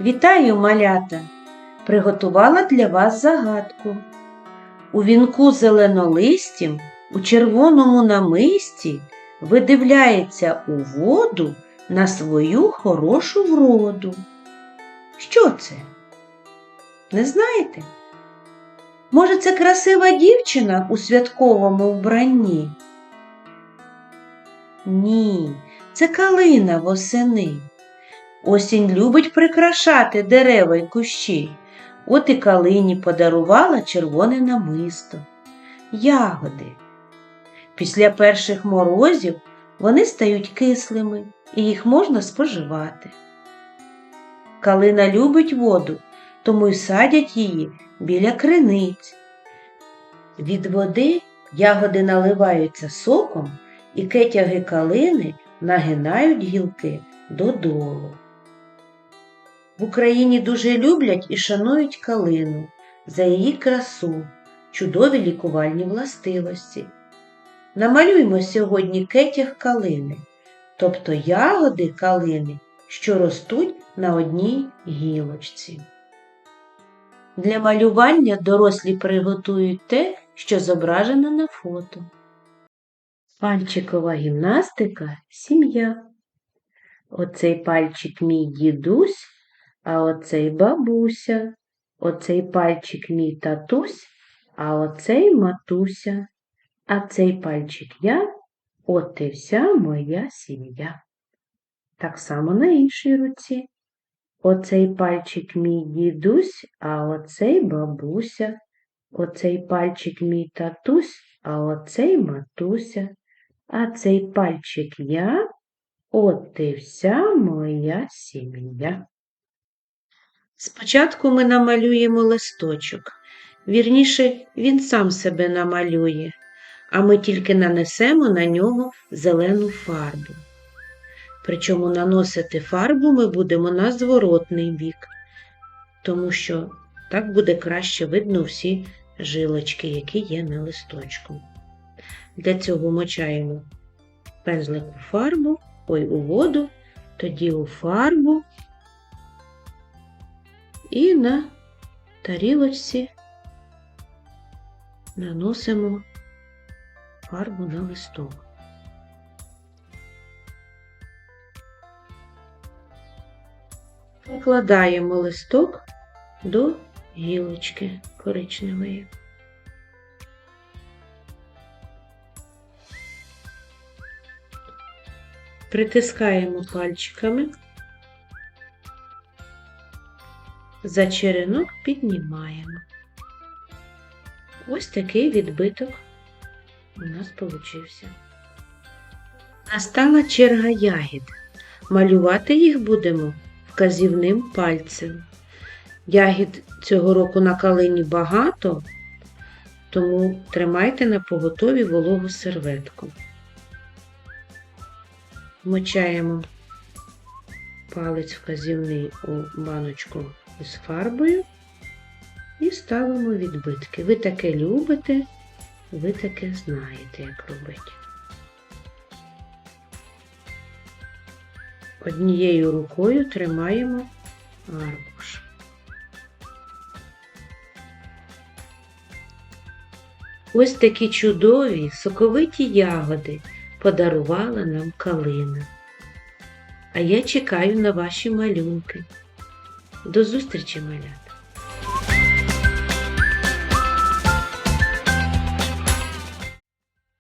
Вітаю, малята! Приготувала для вас загадку. У вінку зеленолистім, у червоному намисті видивляється у воду на свою хорошу вроду. Що це? Не знаєте? Може, це красива дівчина у святковому вбранні? Ні, це калина восени. Осінь любить прикрашати дерева й кущі. От і калині подарувала червоне намисто. Ягоди. Після перших морозів вони стають кислими і їх можна споживати. Калина любить воду, тому й садять її біля криниць. Від води ягоди наливаються соком, і кетяги калини нагинають гілки додолу. В Україні дуже люблять і шанують калину за її красу, чудові лікувальні властивості. Намалюймо сьогодні кетяг калини, тобто ягоди калини, що ростуть на одній гілочці. Для малювання дорослі приготують те, що зображено на фото. Пальчикова гімнастика сім'я. Оцей пальчик мій дідусь, а оцей бабуся. Оцей пальчик мій татусь, а оцей матуся. А цей пальчик я, от і вся моя сім'я. Так само на іншій руці. Оцей пальчик мій дідусь, а оцей бабуся. Оцей пальчик мій татусь, а оцей матуся. А цей пальчик я, от і вся моя сім'я. Спочатку ми намалюємо листочок. Вірніше, він сам себе намалює, а ми тільки нанесемо на нього зелену фарбу. Причому наносити фарбу ми будемо на зворотний бік, тому що так буде краще видно всі жилочки, які є на листочку. Для цього мочаємо пензлик у фарбу, ой, у воду, тоді у фарбу і на тарілочці наносимо фарбу на листок. Викладаємо листок до гілочки коричневої. Притискаємо пальчиками, за черенок піднімаємо. Ось такий відбиток у нас получився. Настала черга ягід. Малювати їх будемо вказівним пальцем. Ягід цього року на калині багато, тому тримайте на поготові вологу серветку. Вмочаємо палець вказівний у баночку із фарбою і ставимо відбитки. Ви таке любите, ви таке знаєте, як робити. Однією рукою тримаємо аркуш. Ось такі чудові соковиті ягоди подарувала нам калина. А я чекаю на ваші малюнки. До зустрічі, малята!